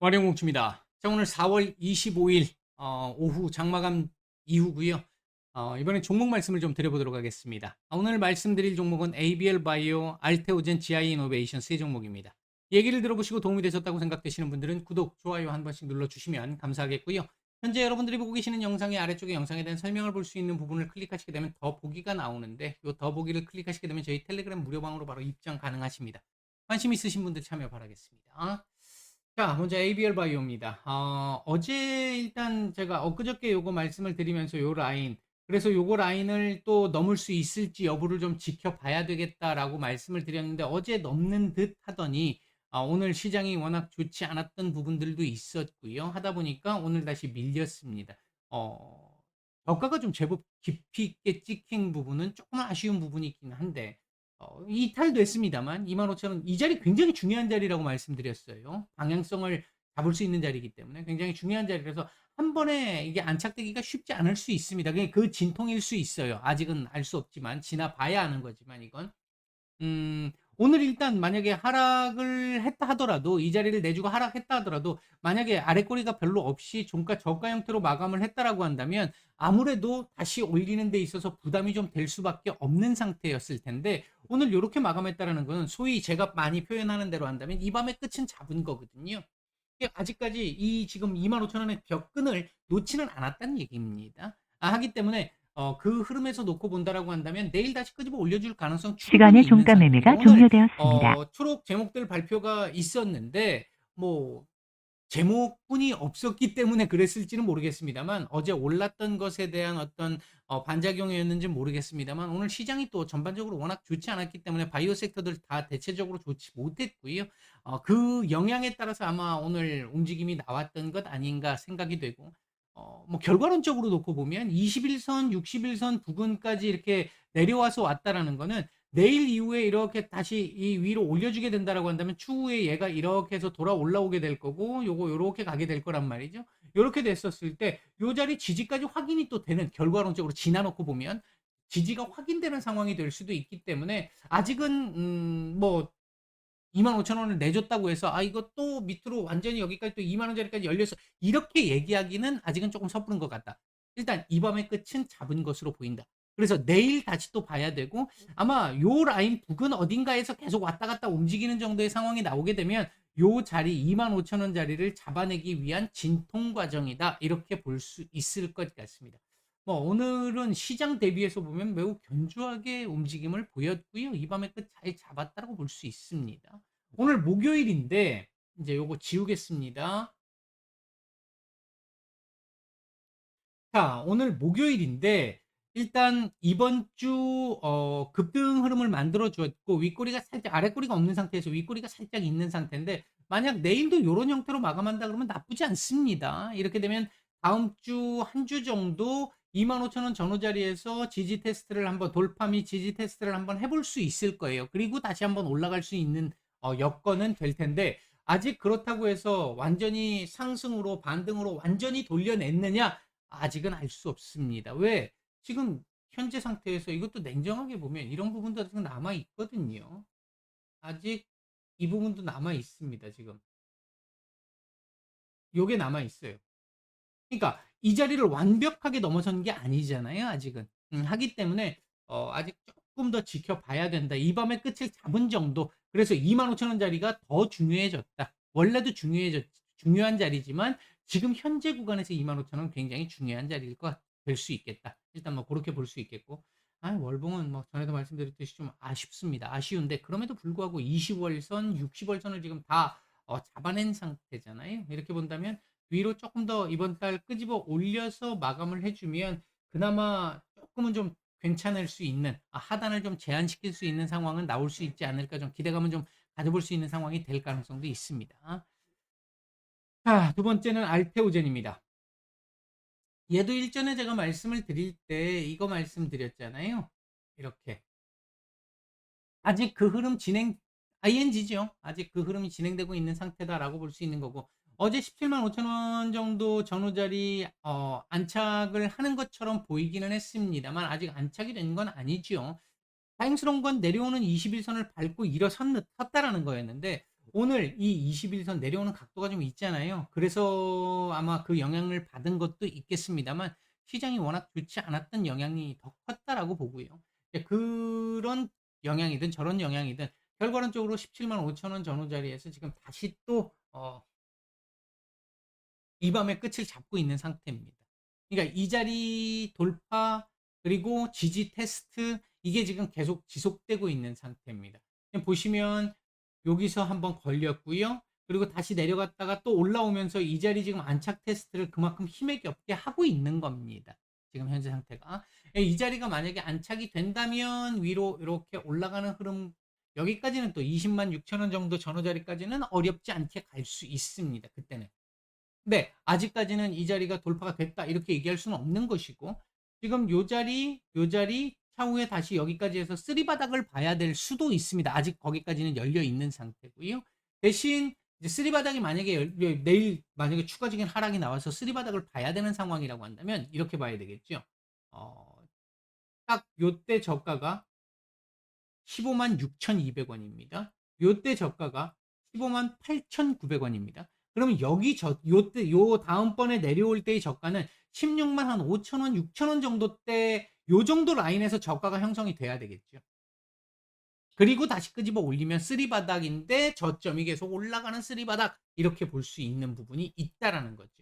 와룡공추입니다. 자, 오늘 4월 25일 어, 오후 장마감 이후고요. 어, 이번엔 종목 말씀을 좀 드려보도록 하겠습니다. 아, 오늘 말씀드릴 종목은 ABL 바이오, 알테오젠, GI 이노베이션 세 종목입니다. 얘기를 들어보시고 도움이 되셨다고 생각되시는 분들은 구독, 좋아요 한 번씩 눌러주시면 감사하겠고요. 현재 여러분들이 보고 계시는 영상의 아래쪽에 영상에 대한 설명을 볼 수 있는 부분을 클릭하시게 되면 더 보기가 나오는데 이 더 보기를 클릭하시게 되면 저희 텔레그램 무료방으로 바로 입장 가능하십니다. 관심 있으신 분들 참여 바라겠습니다. 자, 먼저 ABL 바이오입니다. 어, 어제 일단 제가 엊그저께 요거 말씀을 드리면서 요 라인, 그래서 요거 라인을 또 넘을 수 있을지 여부를 좀 지켜봐야 되겠다라고 말씀을 드렸는데 어제 넘는 듯 하더니 아, 오늘 시장이 워낙 좋지 않았던 부분들도 있었고요. 하다 보니까 오늘 다시 밀렸습니다. 어, 저가가 좀 제법 깊이 있게 찍힌 부분은 조금 아쉬운 부분이 있긴 한데 어, 이탈됐습니다만 25,000원 이 자리 굉장히 중요한 자리라고 말씀드렸어요. 방향성을 잡을 수 있는 자리이기 때문에 굉장히 중요한 자리라서 한 번에 이게 안착되기가 쉽지 않을 수 있습니다. 그 진통일 수 있어요. 아직은 알 수 없지만 지나봐야 아는 거지만 이건 음, 오늘 일단 만약에 하락을 했다 하더라도 이 자리를 내주고 하락했다 하더라도 만약에 아래 꼬리가 별로 없이 종가 저가 형태로 마감을 했다라고 한다면 아무래도 다시 올리는 데 있어서 부담이 좀 될 수밖에 없는 상태였을 텐데 오늘 이렇게 마감했다라는 것은 소위 제가 많이 표현하는 대로 한다면 이 밤의 끝은 잡은 거거든요. 아직까지 이 지금 25,000원의 벽끈을 놓지는 않았다는 얘기입니다. 아, 하기 때문에 어, 그 흐름에서 놓고 본다라고 한다면 내일 다시 끄집어 올려줄 가능성 시간의 종가 매매가 오늘 종료되었습니다. 어, 초록 제목들 발표가 있었는데 뭐 제목뿐이 없었기 때문에 그랬을지는 모르겠습니다만 어제 올랐던 것에 대한 어떤 어, 반작용이었는지 모르겠습니다만 오늘 시장이 또 전반적으로 워낙 좋지 않았기 때문에 바이오 섹터들 다 대체적으로 좋지 못했고요. 어, 그 영향에 따라서 아마 오늘 움직임이 나왔던 것 아닌가 생각이 되고 어, 뭐 결과론적으로 놓고 보면 21선, 61선 부근까지 이렇게 내려와서 왔다라는 거는 내일 이후에 이렇게 다시 이 위로 올려주게 된다라고 한다면 추후에 얘가 이렇게 해서 돌아 올라오게 될 거고 요거 요렇게 가게 될 거란 말이죠. 요렇게 됐었을 때 요 자리 지지까지 확인이 또 되는 결과론적으로 지나놓고 보면 지지가 확인되는 상황이 될 수도 있기 때문에 아직은 음뭐 25,000원을 내줬다고 해서 아 이거 또 밑으로 완전히 여기까지 또 2만 원짜리까지 열려서 이렇게 얘기하기는 아직은 조금 섣부른 것 같다. 일단 이 밤의 끝은 잡은 것으로 보인다. 그래서 내일 다시 또 봐야 되고 아마 요 라인 부근 어딘가에서 계속 왔다 갔다 움직이는 정도의 상황이 나오게 되면 요 자리 25,000원 자리를 잡아내기 위한 진통 과정이다. 이렇게 볼 수 있을 것 같습니다. 뭐 오늘은 시장 대비해서 보면 매우 견조하게 움직임을 보였고요. 이 밤의 끝잘 잡았다고 볼 수 있습니다. 오늘 목요일인데 이제 요거 지우겠습니다. 자, 오늘 목요일인데 일단 이번 주 어, 급등 흐름을 만들어 줬고 윗꼬리가 살짝 아랫꼬리가 없는 상태에서 윗꼬리가 살짝 있는 상태인데 만약 내일도 이런 형태로 마감한다 그러면 나쁘지 않습니다. 이렇게 되면 다음 주 한 주 정도 25,000원 전후 자리에서 지지 테스트를 한번 돌파 및 지지 테스트를 한번 해볼 수 있을 거예요. 그리고 다시 한번 올라갈 수 있는 어, 여건은 될 텐데 아직 그렇다고 해서 완전히 상승으로 반등으로 완전히 돌려냈느냐 아직은 알 수 없습니다. 왜? 지금 현재 상태에서 이것도 냉정하게 보면 이런 부분도 아직 남아 있거든요. 아직 이 부분도 남아 있습니다. 지금 요게 남아 있어요. 그러니까 이 자리를 완벽하게 넘어선 게 아니잖아요. 아직은 음, 하기 때문에 어, 아직 조금 더 지켜봐야 된다. 이 밤의 끝을 잡은 정도. 그래서 25,000원 자리가 더 중요해졌다. 원래도 중요해졌 중요한 자리지만 지금 현재 구간에서 25,000원 굉장히 중요한 자리일 것 될 수 있겠다. 일단 뭐 그렇게 볼 수 있겠고. 아, 월봉은 뭐 전에도 말씀드렸듯이 좀 아쉽습니다. 아쉬운데 그럼에도 불구하고 20월선, 60월선을 지금 다 어, 잡아낸 상태잖아요. 이렇게 본다면 위로 조금 더 이번 달 끄집어 올려서 마감을 해주면 그나마 조금은 좀 괜찮을 수 있는 아, 하단을 좀 제한시킬 수 있는 상황은 나올 수 있지 않을까 좀 기대감은 좀 가져볼 수 있는 상황이 될 가능성도 있습니다. 자, 두 번째는 알테오젠입니다. 얘도 일전에 제가 말씀을 드릴 때 이거 말씀드렸잖아요. 이렇게. 아직 그 흐름 진행, ING죠. 아직 그 흐름이 진행되고 있는 상태다라고 볼 수 있는 거고, 어제 17만 5천 원 정도 전후 자리 어, 안착을 하는 것처럼 보이기는 했습니다만 아직 안착이 된 건 아니죠. 다행스러운 건 내려오는 21선을 밟고 일어섰다라는 거였는데 오늘 이 21선 내려오는 각도가 좀 있잖아요. 그래서 아마 그 영향을 받은 것도 있겠습니다만 시장이 워낙 좋지 않았던 영향이 더 컸다라고 보고요. 그런 영향이든 저런 영향이든 결과론적으로 17만 5천 원 전후 자리에서 지금 다시 또 어, 이 밤의 끝을 잡고 있는 상태입니다. 그러니까 이 자리 돌파 그리고 지지 테스트 이게 지금 계속 지속되고 있는 상태입니다. 보시면 여기서 한번 걸렸고요. 그리고 다시 내려갔다가 또 올라오면서 이 자리 지금 안착 테스트를 그만큼 힘에게 없게 하고 있는 겁니다. 지금 현재 상태가. 예, 이 자리가 만약에 안착이 된다면 위로 이렇게 올라가는 흐름 여기까지는 또 20만 6천 원 정도 전후 자리까지는 어렵지 않게 갈 수 있습니다. 그때는. 네, 아직까지는 이 자리가 돌파가 됐다 이렇게 얘기할 수는 없는 것이고 지금 요 자리, 요 자리 차후에 다시 여기까지 해서 쓰리 바닥을 봐야 될 수도 있습니다. 아직 거기까지는 열려 있는 상태고요. 대신 이제 쓰리 바닥이 만약에 열- 내일 만약에 추가적인 하락이 나와서 쓰리 바닥을 봐야 되는 상황이라고 한다면 이렇게 봐야 되겠죠. 어, 딱 요때 저가가 15만 6,200원입니다. 요때 저가가 15만 8,900원입니다. 그러면 여기 저 요때 요 다음번에 내려올 때의 저가는 16만 한 5천 원, 6천 원 정도 때 요 정도 라인에서 저가가 형성이 돼야 되겠죠. 그리고 다시 끄집어 올리면 쓰리 바닥인데 저점이 계속 올라가는 쓰리 바닥 이렇게 볼 수 있는 부분이 있다라는 거죠.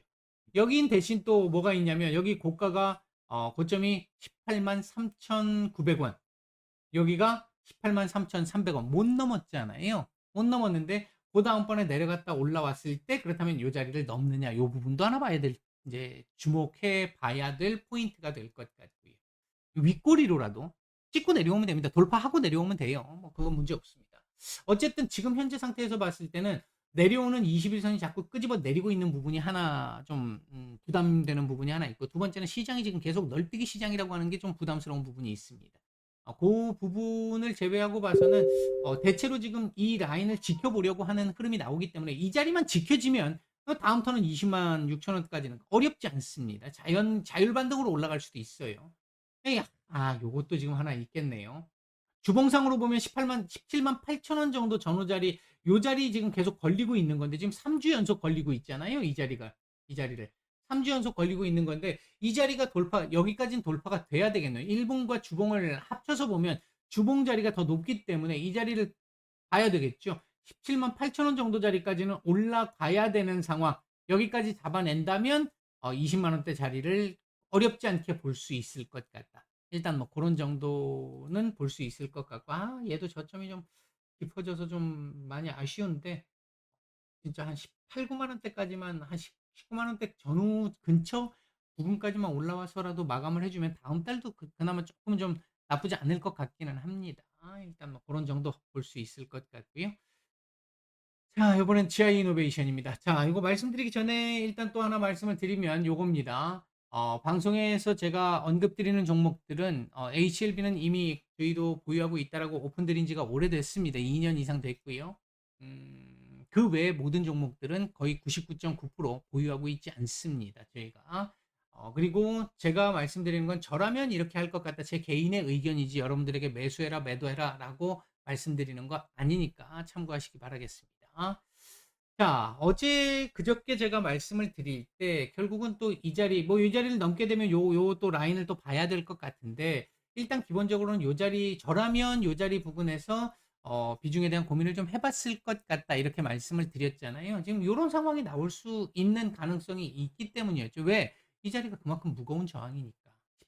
여긴 대신 또 뭐가 있냐면 여기 고가가 어, 고점이 18만 3,900원. 여기가 18만 3,300원 못 넘었잖아요. 못 넘었는데 그 다음번에 내려갔다 올라왔을 때 그렇다면 이 자리를 넘느냐 이 부분도 하나 봐야 될 이제 주목해 봐야 될 포인트가 될 것 같고요. 윗꼬리로라도 찍고 내려오면 됩니다. 돌파하고 내려오면 돼요. 뭐 그건 문제 없습니다. 어쨌든 지금 현재 상태에서 봤을 때는 내려오는 21선이 자꾸 끄집어 내리고 있는 부분이 하나 좀 음, 부담되는 부분이 하나 있고 두 번째는 시장이 지금 계속 널뛰기 시장이라고 하는 게 좀 부담스러운 부분이 있습니다. 어, 그 부분을 제외하고 봐서는 어, 대체로 지금 이 라인을 지켜보려고 하는 흐름이 나오기 때문에 이 자리만 지켜지면 어, 다음 턴은 20만 6천 원까지는 어렵지 않습니다. 자연 자율 반등으로 올라갈 수도 있어요. 에이, 아, 요것도 지금 하나 있겠네요. 주봉상으로 보면 18만 17만 8천 원 정도 전후 자리 요 자리 지금 계속 걸리고 있는 건데 지금 3주 연속 걸리고 있잖아요. 이 자리가 이 자리를 3주 연속 걸리고 있는 건데 이 자리가 돌파 여기까지는 돌파가 돼야 되겠네요. 일봉과 주봉을 합쳐서 보면 주봉 자리가 더 높기 때문에 이 자리를 봐야 되겠죠. 17만 8천 원 정도 자리까지는 올라가야 되는 상황. 여기까지 잡아낸다면 어, 20만 원대 자리를 어렵지 않게 볼 수 있을 것 같다. 일단 뭐 그런 정도는 볼 수 있을 것 같고 아 얘도 저점이 좀 깊어져서 좀 많이 아쉬운데 진짜 한 18, 9만 원대까지만 한 19만 원대 전후 근처 부분까지만 올라와서라도 마감을 해주면 다음 달도 그, 그나마 조금 좀 나쁘지 않을 것 같기는 합니다. 아, 일단 뭐 그런 정도 볼 수 있을 것 같고요. 자, 이번엔 GI 이노베이션입니다. 자, 이거 말씀드리기 전에 일단 또 하나 말씀을 드리면 요겁니다. 어, 방송에서 제가 언급드리는 종목들은 어, HLB는 이미 저희도 보유하고 있다라고 오픈드린 지가 오래됐습니다. 2년 이상 됐고요. 음, 그 외의 모든 종목들은 거의 99.9% 보유하고 있지 않습니다. 저희가. 어, 그리고 제가 말씀드리는 건 저라면 이렇게 할 것 같다. 제 개인의 의견이지 여러분들에게 매수해라, 매도해라 라고 말씀드리는 거 아니니까 참고하시기 바라겠습니다. 자, 어제 그저께 제가 말씀을 드릴 때 결국은 또 이 자리, 뭐 이 자리를 넘게 되면 요, 요 또 라인을 또 봐야 될 것 같은데 일단 기본적으로는 요 자리, 저라면 요 자리 부분에서 어, 비중에 대한 고민을 좀 해봤을 것 같다 이렇게 말씀을 드렸잖아요. 지금 이런 상황이 나올 수 있는 가능성이 있기 때문이었죠. 왜? 이 자리가 그만큼 무거운 저항이니까.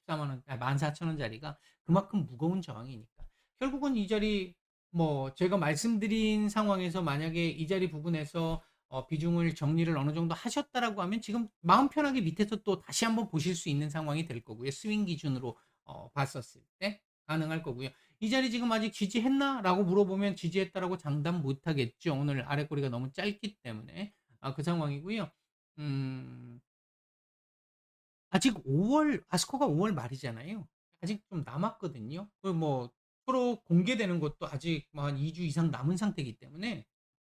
14만 원, 아, 14,000원 자리가 그만큼 무거운 저항이니까. 결국은 이 자리 뭐 제가 말씀드린 상황에서 만약에 이 자리 부분에서 어, 비중을 정리를 어느 정도 하셨다라고 하면 지금 마음 편하게 밑에서 또 다시 한번 보실 수 있는 상황이 될 거고요. 스윙 기준으로 어, 봤었을 때 가능할 거고요. 이 자리 지금 아직 지지했나? 라고 물어보면 지지했다라고 장담 못 하겠죠. 오늘 아래 꼬리가 너무 짧기 때문에 아, 그 상황이고요. 음, 아직 5월 아스코가 5월 말이잖아요. 아직 좀 남았거든요. 그뭐 프로 공개되는 것도 아직 뭐 한 2주 이상 남은 상태이기 때문에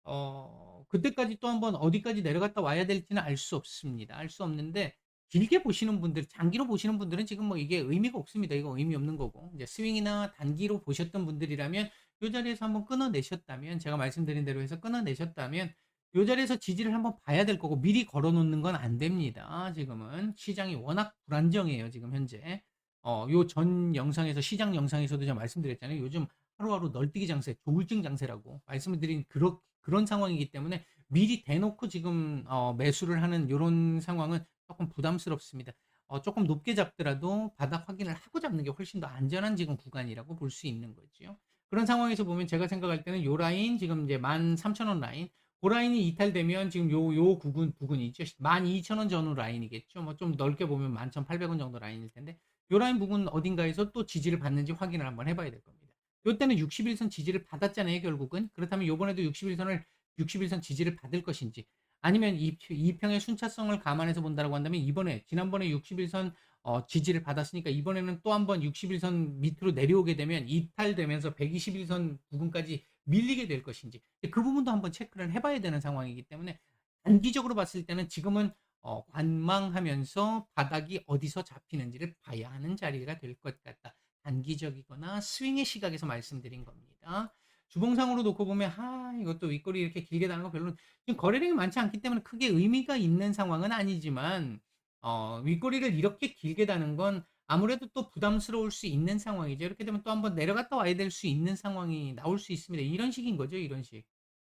어 그때까지 또 한번 어디까지 내려갔다 와야 될지는 알 수 없습니다. 알 수 없는데 길게 보시는 분들, 장기로 보시는 분들은 지금 뭐 이게 의미가 없습니다. 이거 의미 없는 거고. 이제 스윙이나 단기로 보셨던 분들이라면 요 자리에서 한번 끊어내셨다면 제가 말씀드린 대로 해서 끊어내셨다면 요 자리에서 지지를 한번 봐야 될 거고 미리 걸어 놓는 건 안 됩니다. 지금은 시장이 워낙 불안정해요. 지금 현재. 어, 요 전 영상에서 시장 영상에서도 제가 말씀드렸잖아요. 요즘 하루하루 널뛰기 장세, 조울증 장세라고 말씀을 드린 그런 그런 상황이기 때문에 미리 대놓고 지금 어, 매수를 하는 요런 상황은 조금 부담스럽습니다. 어, 조금 높게 잡더라도 바닥 확인을 하고 잡는 게 훨씬 더 안전한 지금 구간이라고 볼 수 있는 거죠. 그런 상황에서 보면 제가 생각할 때는 요 라인 지금 이제 13,000원 라인 그 라인이 이탈되면 지금 요, 요 부근, 부근이죠. 12,000원 전후 라인이겠죠. 뭐 좀 넓게 보면 11,800원 정도 라인일 텐데, 요 라인 부근 어딘가에서 또 지지를 받는지 확인을 한번 해봐야 될 겁니다. 요 때는 61선 지지를 받았잖아요, 결국은. 그렇다면 요번에도 61선을, 61선 지지를 받을 것인지, 아니면 이, 이 평의 순차성을 감안해서 본다고 한다면 이번에, 지난번에 61선 어, 지지를 받았으니까 이번에는 또 한 번 61선 밑으로 내려오게 되면 이탈되면서 121선 부분까지 밀리게 될 것인지 그 부분도 한번 체크를 해봐야 되는 상황이기 때문에 단기적으로 봤을 때는 지금은 어, 관망하면서 바닥이 어디서 잡히는지를 봐야 하는 자리가 될 것 같다. 단기적이거나 스윙의 시각에서 말씀드린 겁니다. 주봉상으로 놓고 보면 하 이것도 윗꼬리 이렇게 길게 다는 거 별로 지금 거래량이 많지 않기 때문에 크게 의미가 있는 상황은 아니지만 어, 윗꼬리를 이렇게 길게 다는 건 아무래도 또 부담스러울 수 있는 상황이죠. 이렇게 되면 또 한번 내려갔다 와야 될 수 있는 상황이 나올 수 있습니다. 이런 식인 거죠, 이런 식.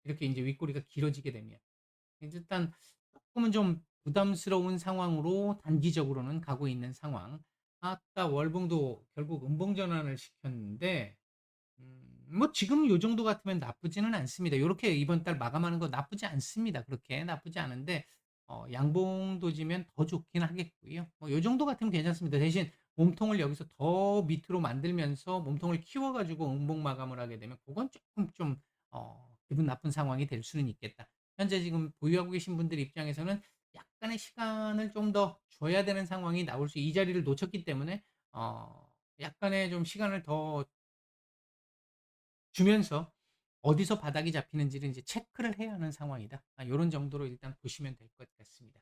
이렇게 이제 윗꼬리가 길어지게 되면. 일단 조금은 좀 부담스러운 상황으로 단기적으로는 가고 있는 상황. 아까 월봉도 결국 음봉 전환을 시켰는데 음, 뭐 지금 요 정도 같으면 나쁘지는 않습니다. 요렇게 이번 달 마감하는 거 나쁘지 않습니다. 그렇게 나쁘지 않은데 어, 양봉도 지면 더 좋긴 하겠고요. 뭐 요 정도 같으면 괜찮습니다. 대신 몸통을 여기서 더 밑으로 만들면서 몸통을 키워가지고 음봉 마감을 하게 되면 그건 조금 좀 어, 기분 나쁜 상황이 될 수는 있겠다. 현재 지금 보유하고 계신 분들 입장에서는 약간의 시간을 좀 더 줘야 되는 상황이 나올 수, 이 자리를 놓쳤기 때문에 어, 약간의 좀 시간을 더 주면서 어디서 바닥이 잡히는지를 이제 체크를 해야 하는 상황이다. 아, 이런 정도로 일단 보시면 될 것 같습니다.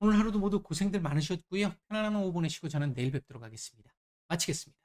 오늘 하루도 모두 고생들 많으셨고요. 편안한 오후 보내시고 저는 내일 뵙도록 하겠습니다. 마치겠습니다.